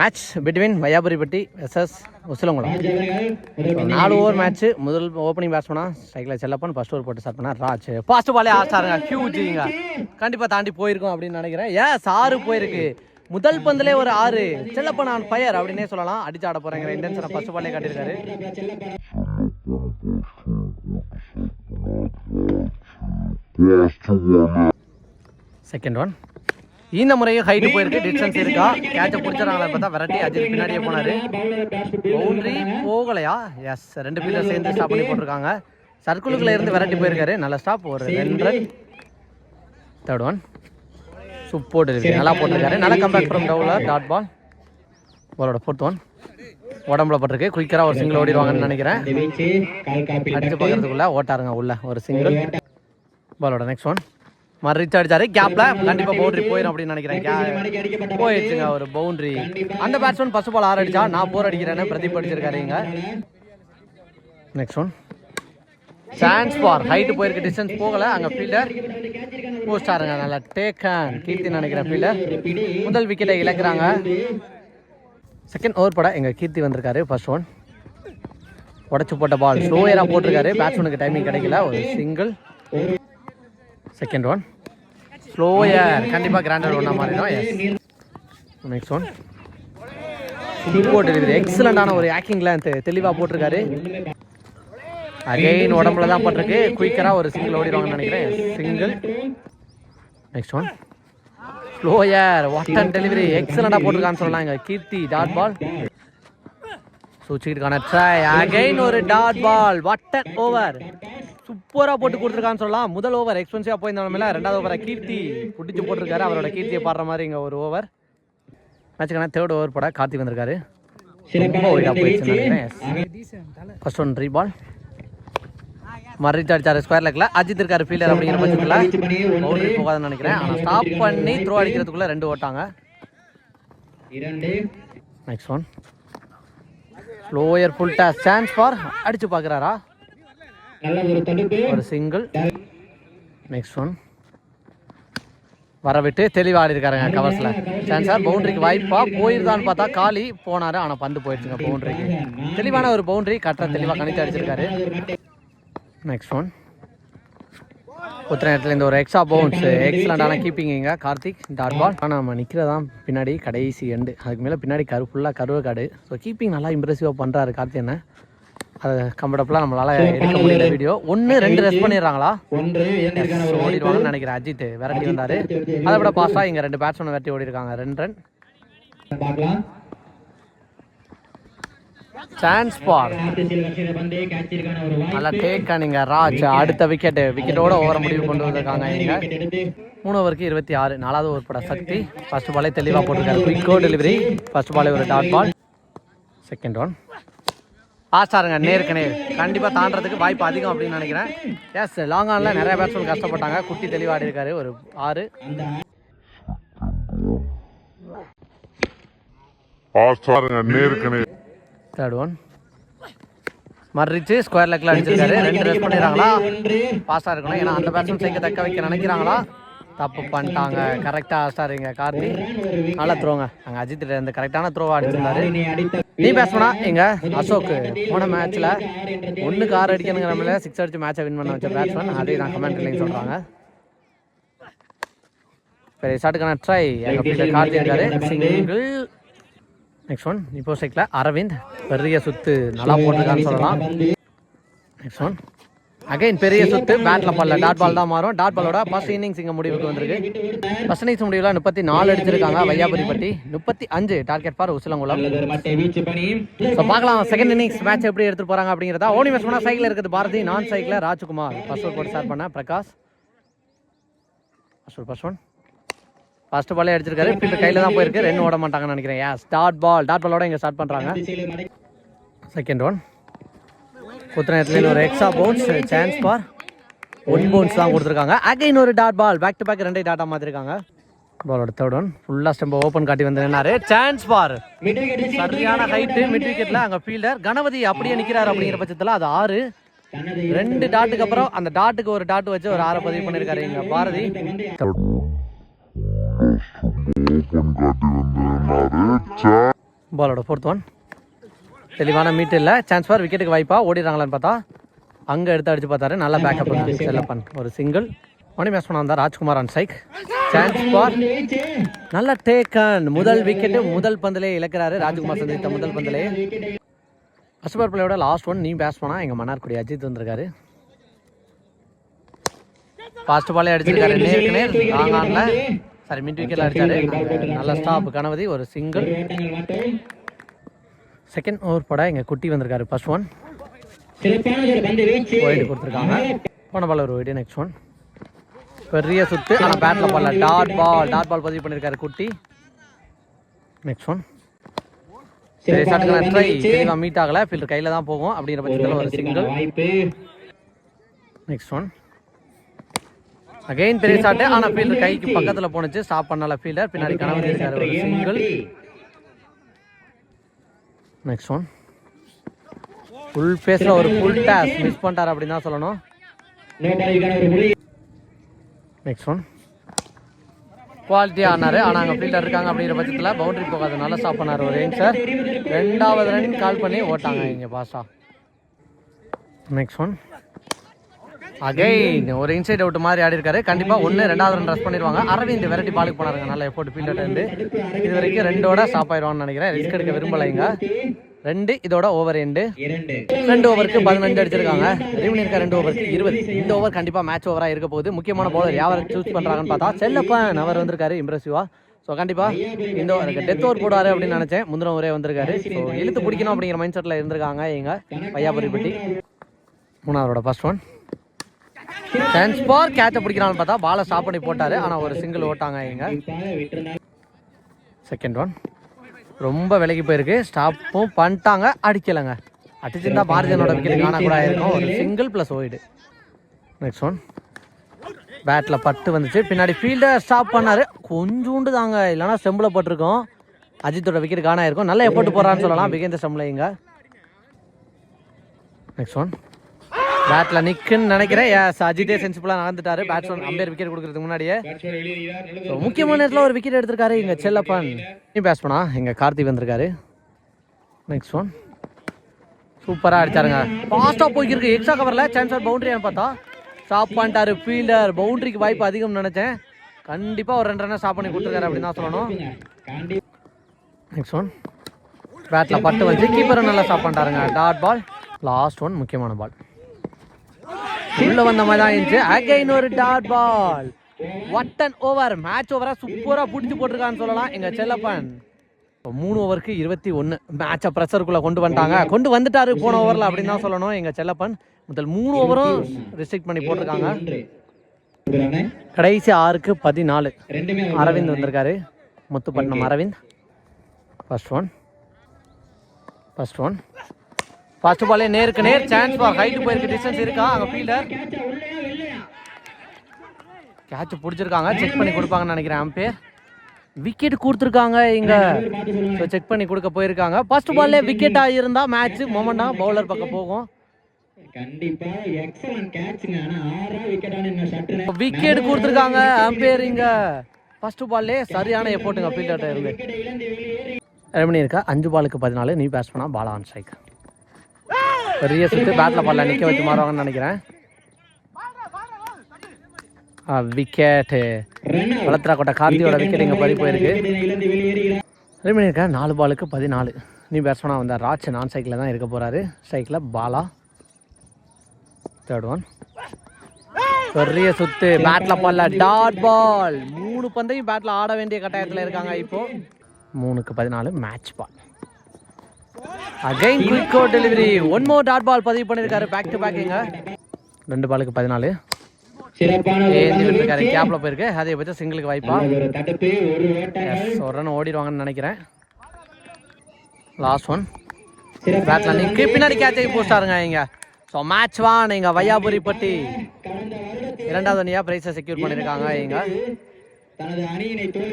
Match between Vaiyapuripatti SS Usilankulam நாலு over match முதல் opening பேட்ஸ்மனா ஸ்ட்ரைக்கில் செல்லப்பன் ஃபர்ஸ்ட் ஓவர் போட்டு ஸ்டார்ட் பண்ணா ராஜ். ஃபர்ஸ்ட் பாலே ஆஸ்டாருங்க ஹியூஜிங்க கண்டிப்பாக தாண்டி போயிருக்கும் அப்படின்னு நினைக்கிறேன். ஏன் ஆறு போயிருக்கு? முதல் பந்திலே ஒரு ஆறு. செல்லப்பன் ஆன் ஃபயர் அப்படின்னே சொல்லலாம். அடிச்சு ஆட போகிறேங்கிற இன்டென்ஷனை ஃபர்ஸ்ட் பாலே காட்டியிருக்காரு. செகண்ட் ஒன் இந்த முறையும் ஹைட்டு போயிருக்கு. டிஸ்டன்ஸ் இருக்கா? கேட்சை பிடிச்சிடறாங்களா பார்த்தா வெரைட்டி அஜித் பின்னாடியே போனாரு. பவுண்டரி போகலையா? எஸ் ரெண்டு பேரும் சேர்ந்து ஸ்டாப் பண்ணி போட்டிருக்காங்க. சர்க்குலுக்குள்ள இருந்து வெரைட்டி போயிருக்காரு. நல்ல ஸ்டாப் ஒரு ரெண்டு தேர்ட் ஒன் சூப்பர் டெலிவரி நல்லா போட்டிருக்காரு. நல்லா comeback from bowler dot ball பாலோட ஃபோர்த் ஒன் உடம்புல பட்டிருக்கு. குயிக்கராக ஒரு சிங்கிள் ஓடிடுவாங்கன்னு நினைக்கிறேன். அடிச்சு பார்க்கறதுக்குள்ள ஓட்டாருங்க உள்ள. ஒரு சிங்கிள் பாலோட நெக்ஸ்ட் ஒன் மறு ரீச் அடிச்சாரு கேப்ல கண்டிப்பா பவுண்டரி போயிடும் அப்படின்னு நினைக்கிறேன். போயிடுச்சுங்க ஒரு பவுண்டரி அந்த பேட்ஸ்மேன் ஃபர்ஸ்ட் பால் ஆறு அடிச்சா நான் போர் அடிக்கிறேன்னு பிரதீப் அடிச்சிருக்காரு இங்க. Next one chance for height போயிருக்கு டிஸ்டன்ஸ் போகல. அங்க ஃபீல்டர் போஸ்டாருங்க நல்லா டேக்கன் கீர்த்தி நினைக்கிறேன் ஃபீல்டர் முதல் விக்கெட்டை இழக்கிறாங்க. செகண்ட் ஓவர் பட எங்க கீர்த்தி வந்திருக்காரு ஃபர்ஸ்ட் ஒன் உடச்சு போட்ட பால் ஸ்லோயராக போட்டிருக்காரு. பேட்ஸ்மேனுக்கு டைமிங் கிடைக்கல. ஒரு சிங்கிள் செகண்ட் ஒன் ஸ்லோயர் கண்டிப்பாக கிராண்டர் ஒன்றா மாறிடும். எஸ் நெக்ஸ்ட் ஒன் போட்டு டெலிவரி எக்ஸலண்டான ஒரு ஆக்கிங்கில் தெளிவாக போட்டிருக்காரு. அகைன் உடம்புல தான் பட்டிருக்கு. குயிக்கராக ஒரு சிங்கிள் ஓடிடுவாங்கன்னு நினைக்கிறேன். Single next one slower what and delivery எக்ஸலண்டாக போட்டிருக்கான்னு சொல்லலாம் இங்கே. கீர்த்தி டாட் பால் சூச்சிக்கிட்டுக்கான ட்ரை அகைன் ஒரு dot ball what and over சூப்பராக போட்டு கொடுத்துருக்கான்னு சொல்லலாம். முதல் ஓவர் எக்ஸ்பென்சிவாக போயிருந்தாலுமே ரெண்டாவது ஓவரை கீர்த்தி பிடிச்சி போட்டிருக்காரு. அவரோட கீர்த்தியை பாடுற மாதிரி இங்கே ஒரு ஓவர் மேட்சுக்கான தேர்ட் ஓவர் போட கார்த்தி வந்திருக்காரு. ஃபர்ஸ்ட் ஒன் ரீ பால் மறுத்து அடிச்சாரு ஸ்கொயர் லெக்ல அஜித் இருக்காரு ஃபீல்டர் அப்படிங்கிற பட்சத்தில். பவுண்டரி போகாதுன்னு நினைக்கிறேன். ஆனால் ஸ்டாப் பண்ணி த்ரோ அடிக்கிறதுக்குள்ள ரெண்டு ஓட்டாங்க. Next one slower full toss chance for அடிச்சு பார்க்குறாரா ஒரு சிங்கிள் நெக்ஸ்ட் ஒன் வர விட்டு தெளிவாக ஆடி இருக்காருங்க கவர்ஸில் சான்சார் பவுண்டரிக்கு வாய்ப்பா போயிருந்தான்னு பார்த்தா காலி போனாரு. ஆனால் பந்து போயிடுச்சுங்க பவுண்டரிக்கு தெளிவான ஒரு பவுண்டரி கரெக்டாக தெளிவாக கணிச்சு அடிச்சிருக்காரு. நெக்ஸ்ட் ஒன் ஒருத்தர இடத்துல இந்த ஒரு எக்ஸ்ட்ரா பவுன்ஸ் எக்ஸலண்டான கீப்பிங்க கார்த்திக். டாட் பால் ஆனால் நம்ம நிற்கிறதான் பின்னாடி கடைசி எண்டு அதுக்கு மேலே பின்னாடி கரு ஃபுல்லாக கருவ காடு. ஸோ கீப்பிங் நல்லா இம்ப்ரெசிவாக பண்ணுறாரு கார்த்தி என்ன அதை கம்ஃபர்டபுளாக நம்மளால எடுக்க முடியல வீடியோ ஒன்று ரெண்டு ரெஸ்ட் பண்ணிடுறாங்களா? ஓடிடுவாங்கன்னு நினைக்கிறேன். அஜித் விரட்டி வந்தாரு. அதை விட பாஸ்டா இங்க ரெண்டு பேட்ஸ்மேன் விரட்டி ஓடி இருக்காங்க ரெண்டு. ரன் சான்ஸ் பால் நல்லா டேக் நீங்க ராஜ். அடுத்த விக்கெட் விக்கெட்டோட ஓவர முடிவு கொண்டு வந்திருக்காங்க இங்க. மூணு ஓவருக்கு இருபத்தி ஆறு. நாலாவது ஓவர் பட சக்தி. ஃபர்ஸ்ட் பாலே தெளிவாக போட்டிருக்காரு. குயிக்கோ டெலிவரி ஃபர்ஸ்ட் பாலே ஒரு டாட் பால் செகண்ட் ஒன் ஆஸ்டாருங்க நேருக்கு நேர். கண்டிப்பாக தாண்டறதுக்கு வாய்ப்பு அதிகம் அப்படின்னு நினைக்கிறேன். எஸ் லாங் ஆனில் நிறைய பேட்ஸ்மேன் கஷ்டப்பட்டாங்க. குட்டி தெளிவாக ஆடி இருக்காரு ஒரு ஆறு. தேர்ட் ஒன் மறிச்சு ஸ்கொயர் லெக்கில் அடிச்சிருக்காரு. ரெண்டு ரன் பண்ணிடுறாங்களா? பாஸ்டாக இருக்கணும். ஏன்னா அந்த பேட்ஸ்மேன் சைக்க தக்க வைக்க நினைக்கிறாங்களா? தப்பு பண்ணிட்டாங்க. கரெக்டாக ஆஸ்டாருங்க கார்த்தி. நல்லா த்ரோங்க அங்கே அஜித் இந்த கரெக்டான த்ரோவாக அடிச்சிருந்தாரு நீ பேட்ஸ்மனா எங்க? அசோக் போன மேட்ச்ல ஒண்ணுக்கு ஆறு அடிக்கணுங்கிற மேல சிக்ஸ் அடிச்சு மேட்சை வின் பண்ண வச்ச பேட்ஸ்மேன் அதே நான் கமெண்ட் இல்லைன்னு சொல்றாங்க. சரி ஷாட்டுக்கான ட்ரை எங்க கார்த்தி இருக்காரு சிங்கிள் நெக்ஸ்ட் ஒன் இப்போ சைக்கில் அரவிந்த். பெரிய சுத்து. நல்லா போட்டிருக்கான்னு சொல்லலாம். நெக்ஸ்ட் ஒன் அகைன் பெரிய சுத்து பேட்ல. பால்ல டாட் பால் தான் மாறும். டாட் பாலோட ஃபர்ஸ்ட் இன்னிங்ஸ் இங்க முடிவுக்கு வந்திருக்கு. ஃபர்ஸ்ட் இன்னிங்ஸ் முடிவில் முப்பத்தி நாலு அடிச்சிருக்காங்க வையாபுரிப்பட்டி. முப்பத்தி அஞ்சு டார்கெட் ஃபார் உசிலங்குளம். ஸோ பார்க்கலாம் செகண்ட் இன்னிங்ஸ் மேட்ச் எப்படி எடுத்துட்டு போறாங்க அப்படிங்கிறதா. ஓனி மேட்ச் பண்ணா சைக்கிள் இருக்குது. பாரதி நான் சைக்கிள் ராஜ்குமார். ஃபர்ஸ்ட் ஓவர் போட்டு ஸ்டார்ட் பண்ண. Prakash. First first one first பாலே அடிச்சிருக்காரு. இப்போ கையில தான் போயிருக்கு. ரெண்டு ஓட மாட்டாங்கன்னு நினைக்கிறேன். ஏன் ஸ்டார்ட் பால் டாட் பாலோட இங்க ஸ்டார்ட் பண்றாங்க. செகண்ட் ஒன் குத்துனத்துல ஒரு extra bounce chance for one bounce தான் கொடுத்துருக்காங்க. அகைன் ஒரு dot ball back to back ரெண்டே டாட்டா மாத்திருக்காங்க. பாலோட தேர்ட் ஒன் ஃபுல்லா ஸ்டெம்ப ஓபன் காட்டி வந்து நின்னாரு. சான்ஸ் ஃபார் சரியான ஹைட் மிட் விக்கெட்ல அங்க ஃபீல்டர் கணபதி அப்படியே நிக்கிறாரு அப்படிங்கிற பட்சத்துல அது ஆறு. ரெண்டு டாட்டுக்கு அப்புறம் அந்த டாட்டுக்கு ஒரு டாட் வச்சு ஒரு ஆறை பதிவு பண்ணிருக்காரு இங்க பாரதி. பாலோட ஃபோர்த் ஒன் தெளிவான மீட் இல்லை. சான்ஸ் ஃபார் விக்கெட்டுக்கு வாய்ப்பா. ஓடிடுறாங்களான்னு பார்த்தா அங்கே எடுத்து அடிச்சு பார்த்தாரு. நல்லா பேக்கப் செல்லப்பன் ஒரு சிங்கிள் மணி மேட்ச் பண்ண ராஜ்குமார் ஆன் சைக் சான்ஸ் ஃபார் நல்ல டேக்கன் முதல் விக்கெட்டு முதல் பந்திலே இழக்கிறாரு ராஜ்குமார் சந்தித்த முதல் பந்திலே ஃபர்ஸ்ட் பால் பிள்ளையோட லாஸ்ட் ஒன் நீ பேஸ் பண்ணா எங்கள் மன்னார்குடி அஜித் வந்திருக்காரு. ஃபாஸ்ட் பாலே அடிச்சிருக்காரு. நேருக்கு நேர் லாங் ஆன்ல சாரி மிட் விக்கெட்ல அடிச்சாரு. அங்க நல்ல ஸ்டாப் கணபதி ஒரு சிங்கிள் செகண்ட் ஓவர் போட எங்க குட்டி வந்திருக்காரு. ஃபர்ஸ்ட் ஒன் ஒயிட் கொடுத்துருக்காங்க. போன பால் ஒரு ஒயிட் நெக்ஸ்ட் ஒன் பெரிய சுத்து ஆனா பேட்ல பால்ல டாட் பால் டாட் பால் பதிவு பண்ணிருக்காரு குட்டி. நெக்ஸ்ட் ஒன் சரி சாட்டுக்கான ட்ரை தெளிவாக மீட் ஆகல. ஃபீல்டர் கையில தான் போகும் அப்படிங்கிற பட்சத்தில் ஒரு சிங்கிள் நெக்ஸ்ட் ஒன் அகைன் பெரிய ஷாட் ஆனா ஃபீல்டர் கைக்கு பக்கத்துல போனுச்சு ஸ்டாப் பண்ணல ஃபீல்டர் பின்னாடி கனவு இருக்காரு ஒரு சிங்கிள் நெக்ஸ்ட் ஒன் ஃபுல் ஃபேஸில் ஒரு ஃபுல் டேஸ் மிஸ் பண்ணிட்டார் அப்படின்னு தான் சொல்லணும். நெக்ஸ்ட் ஒன் குவாலிட்டி ஆனார். ஆனால் அங்கே ஃபீல்டர் இருக்காங்க அப்படிங்கிற பட்சத்தில் பவுண்டரி போகாதனால ஸ்டாப் பண்ணார் ஒரு சார் ரெண்டாவது ரன் கால் பண்ணி ஓட்டாங்க இங்கே பாஸா நெக்ஸ்ட் ஒன் அகைன் ஒரு இன்சைட் அவுட் மாதிரி ஆடி இருக்காரு. கண்டிப்பா ஒன்னு ரெண்டாவது ரன் ரஸ் பண்ணிடுவாங்க அரவிந்த் வெரைட்டி பாலுக்கு போனாருங்க நல்ல எஃபோர்ட் ஃபீல்டர் இருந்து இது வரைக்கும் ரெண்டோட ஸ்டாப் ஆயிடுவான்னு நினைக்கிறேன். ரிஸ்க் எடுக்க விரும்பலைங்க ரெண்டு இதோட ஓவர் எண்டு ரெண்டு ஓவருக்கு பதினஞ்சு அடிச்சிருக்காங்க. ரெவ் இருக்க ரெண்டு ஓவருக்கு இருபது. இந்த ஓவர் கண்டிப்பா மேட்ச் ஓவரா இருக்க போகுது. முக்கியமான பவுலர் யாரை சூஸ் பண்றாங்கன்னு பார்த்தா செல்லப்பன் அவர் வந்திருக்காரு இம்ப்ரெசிவா ஸோ கண்டிப்பா இந்த டெத் ஓவர் போடுவாரு அப்படின்னு நினைச்சேன். முந்தின ஓவரே வந்திருக்காரு. ஸோ இழுத்து பிடிக்கணும் அப்படிங்கிற மைண்ட் செட்ல இருந்திருக்காங்க எங்க பையாபுரிப்பட்டி. மூணாவதோட ஃபர்ஸ்ட் ஒன் சான்ஸ் பார் கேட்சை பிடிக்கிறான்னு பார்த்தா பாலை ஸ்டாப் பண்ணி போட்டாரு. ஆனால் ஒரு சிங்கிள் ஓட்டாங்க எங்க செகண்ட் ஒன் ரொம்ப விலகி போயிருக்கு. ஸ்டாப்பும் பண்ணிட்டாங்க. அடிக்கலைங்க. அடிச்சிருந்தா பாரதியனோட விக்கெட் காண கூட ஆயிருக்கும் ஒரு single plus wide next one battle பட்டு வந்துச்சு. பின்னாடி ஃபீல்டர் ஸ்டாப் பண்ணார். கொஞ்சூண்டு தாங்க. இல்லைன்னா ஸ்டெம்பில் போட்டிருக்கோம். அஜித்தோட விக்கெட் காணா இருக்கும். நல்லா எஃபோர்ட் போடுறான்னு சொல்லலாம். பிகேந்த ஸ்டெம்பில் இங்கே நெக்ஸ்ட் ஒன் பேட்டில் நிற்குன்னு நினைக்கிறேன். அஜித்தே சென்சிபிளா நடந்துட்டாரு. பேட்ஸ்மேன் அம்பேர் விக்கெட் கொடுக்கறதுக்கு முன்னாடியே. ஸோ முக்கியமான நேரத்தில் ஒரு விக்கெட் எடுத்திருக்காரு இங்கே செல்லப்பன். நீ பேஸ் பண்ணா. கார்த்திக் வந்திருக்காரு. நெக்ஸ்ட் ஒன் சூப்பராக அடிச்சாருங்க. ஃபாஸ்ட்டாக போய்க்கிருக்கு. எக்ஸ்ட்ரா கவரில் சான்ஸ் ஆர் பவுண்டரியான்னு பார்த்தா ஸ்டாப் பண்ணிட்டாரு ஃபீல்டர் பவுண்டரிக்கு வாய்ப்பு அதிகம்னு நினச்சேன். கண்டிப்பாக ஒரு ரெண்டு ரன்னை ஸ்டாப் பண்ணி கொடுத்துருக்காரு அப்படின்னு தான் சொல்லணும். நெக்ஸ்ட் ஒன் பேட்டில் பட்டு வச்சு கீப்பரை நல்லா ஸ்டாப் பண்ணிட்டாருங்க. டாட் பால் லாஸ்ட் ஒன் முக்கியமான பால் உள்ள வந்த மாதிரி தான் இருந்துச்சு. அகைன் ஒரு டாட் பால் ஒட் அண்ட் ஓவர் மேட்ச் ஓவரா சூப்பரா பிடிச்சி போட்டிருக்கான்னு சொல்லலாம். எங்க செல்லப்பன். இப்போ மூணு ஓவருக்கு இருபத்தி ஒன்று மேட்சை ப்ரெஷருக்குள்ளே கொண்டு வந்துட்டாங்க. கொண்டு வந்துட்டாரு போன ஓவரில் அப்படின்னு தான் சொல்லணும். எங்கள் செல்லப்பன். முதல் மூணு ஓவரும் ரெஸ்ட்ரிக்ட் பண்ணி போட்டிருக்காங்க. கடைசி ஆறுக்கு பதினாலு. அரவிந்த் வந்திருக்காரு. Muthupattinam Aravind. First one first one first பாலே நேருக்கு நேர் சான்ஸ் ஃபார் ஹைட் போயிருக்கு டிஸ்டன்ஸ் இருக்கா? அங்கே ஃபீல்டர் கேட்சா பிடிச்சிருக்காங்க செக் பண்ணி கொடுப்பாங்கன்னு நினைக்கிறேன் அம்பேர் விக்கெட் கொடுத்துருக்காங்க இங்க. ஸோ செக் பண்ணி கொடுக்க போயிருக்காங்க. ஃபர்ஸ்ட் பால்லே விக்கெட் ஆகியிருந்தா மேட்ச் மொமெண்டா பவுலர் பக்கம் போகும். கண்டிப்பா எக்ஸலன்ட் கேட்ச்ங்க ஆனா ஆறா விக்கெட் கொடுத்துருக்காங்க அம்பேர் இங்க. ஃபர்ஸ்ட் பால்லே சரியான எஃபோர்ட்டுங்க ஃபீல்டர்ட்ட இருந்து. வெளியேறி ரெமணி இருக்கா? அஞ்சு பாலுக்கு பதினாலு நீ பேஸ் பண்ணா பாலா ஆன் ஸ்ட்ரைக் பெரிய சுற்று பேட்டில் பால்ல நிற்க வச்சு மாறுவாங்கன்னு நினைக்கிறேன். விக்கெட்டு ரன் வளர்த்துறா கொட்ட. கார்த்தியோட விக்கெட் இங்கே பறி போயிருக்கு. ரெடி இருக்கா நாலு பாலுக்கு பதினாலு. நீ பேட்ஸ்மேனாக வந்தார் ராஜ். நான் சைக்கிளில் தான் இருக்க போகிறாரு சைக்கிளில் பாலா. தேர்ட் ஒன் பெரிய சுத்து. பேட்ல. பால்ல டாட் பால் மூணு பந்தையும் பேட்ல ஆட வேண்டிய கட்டாயத்தில் இருக்காங்க இப்போ. மூணுக்கு பதினாலு match ball again quick delivery one more dot ball பதிவு பண்ணியிருக்காரு பேக் டு பேக்குங்க ரெண்டு பாலுக்கு பதினாலு. ஏந்தி விட்டுருக்காரு கேப்ல போயிருக்கு. அதே பற்றி சிங்கிளுக்கு வாய்ப்பா. ஒரு ரன் ஓடிடுவாங்கன்னு நினைக்கிறேன். லாஸ்ட் ஒன் பேட்ல நிற்கு பின்னாடி கேட்சை போஸ்டாருங்க இங்க. ஸோ மேட்ச் வான் இங்க. வையாபுரி பட்டி. இரண்டாவது அணியா பிரைஸை செக்யூர் பண்ணியிருக்காங்க இங்க. தனது அணியினை தோல்